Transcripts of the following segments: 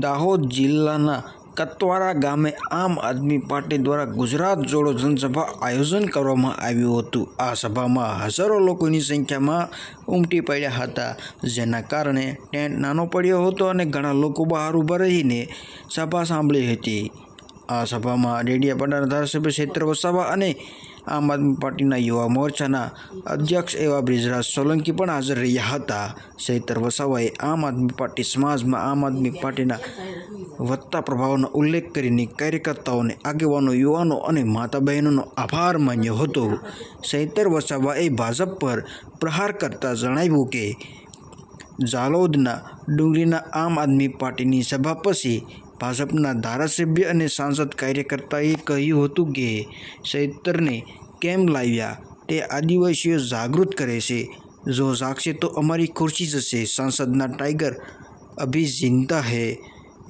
દાહોદ જિલ્લાના કતવારા ગામે આમ આદમી પાર્ટી દ્વારા ગુજરાત જોડો જનસભા આયોજન કરવામાં આવ્યું હતું. આ સભામાં હજારો લોકોની સંખ્યામાં ઉમટી પડ્યા હતા, જેના કારણે ટેન્ટ નાનો પડ્યો હતો અને ઘણા લોકો બહાર ઊભા રહીને સભા સાંભળી હતી. આ સભામાં ડેડિયાપાડાના ધારાસભ્ય ક્ષેત્ર વસાવા અને આમ આદમી પાર્ટીના યુવા મોરચાના અધ્યક્ષ એવા બ્રિજરાજ સોલંકી પણ હાજર રહ્યા હતા. ક્ષેત્ર વસાવાએ આમ આદમી પાર્ટી સમાજમાં આમ આદમી પાર્ટીના વધતા પ્રભાવનો ઉલ્લેખ કરીને કાર્યકર્તાઓને આગેવાનો, યુવાનો અને માતા બહેનોનો આભાર માન્યો હતો. સૈતર વસાવાએ ભાજપ પર પ્રહાર કરતા જણાવ્યું કે ઝાલોદના ડુંગળીના આમ આદમી પાર્ટીની સભા પછી ભાજપના ધારાસભ્ય અને સાંસદ કાર્યકર્તાએ કહ્યું હતું કે ચૈતરને કેમ લાવ્યા તે આદિવાસીઓ જાગૃત કરે છે. જો જાગશે તો અમારી ખુરશી જશે. સાંસદના ટાઈગર અભી જિંદા હૈ.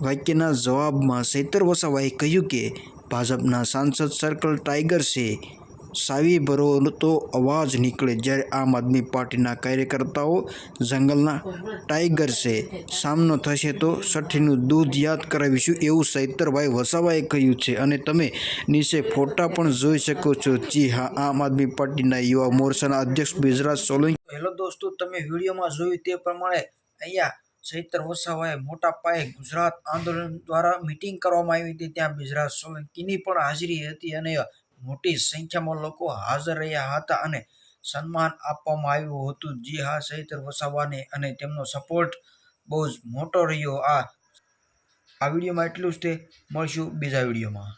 વાક્યના જવાબમાં ચૈતર વસાવાએ કહ્યું કે ભાજપના સાંસદ સર્કલ ટાઈગર છે. સાવી ભરો તો અવાજ નીકળે જ્યારે આમ આદમી પાર્ટીના કાર્યકર્તાઓ જંગલના ટાઈગર છે. સામનો થશે તો સઠ્ઠીનું દૂધ યાદ કરાવીશું એવું સૈતરભાઈ વસાવાએ કહ્યું છે. અને તમે નીચે ફોટા પણ જોઈ શકો છો. જી હા, આમ આદમી પાર્ટીના યુવા મોરચાના અધ્યક્ષ બિજરાજ સોલંકી હેલો દોસ્તો, તમે વિડીયોમાં જોયું તે પ્રમાણે અહીંયા ચૈતર વસાવાએ મોટા પાયે ગુજરાત આંદોલન દ્વારા મિટિંગ કરવામાં આવી હતી. ત્યાં બિજરાજ સોલંકીની પણ હાજરી હતી અને મોટી સંખ્યામાં લોકો હાજર રહ્યા હતા અને સન્માન આપવામાં આવ્યું હતું. જી હા સહિત વસાવાને અને તેમનો સપોર્ટ બહુ જ મોટો રહ્યો. આ આ વિડીયોમાં એટલું જ. તે મળશું બીજા વિડીયોમાં.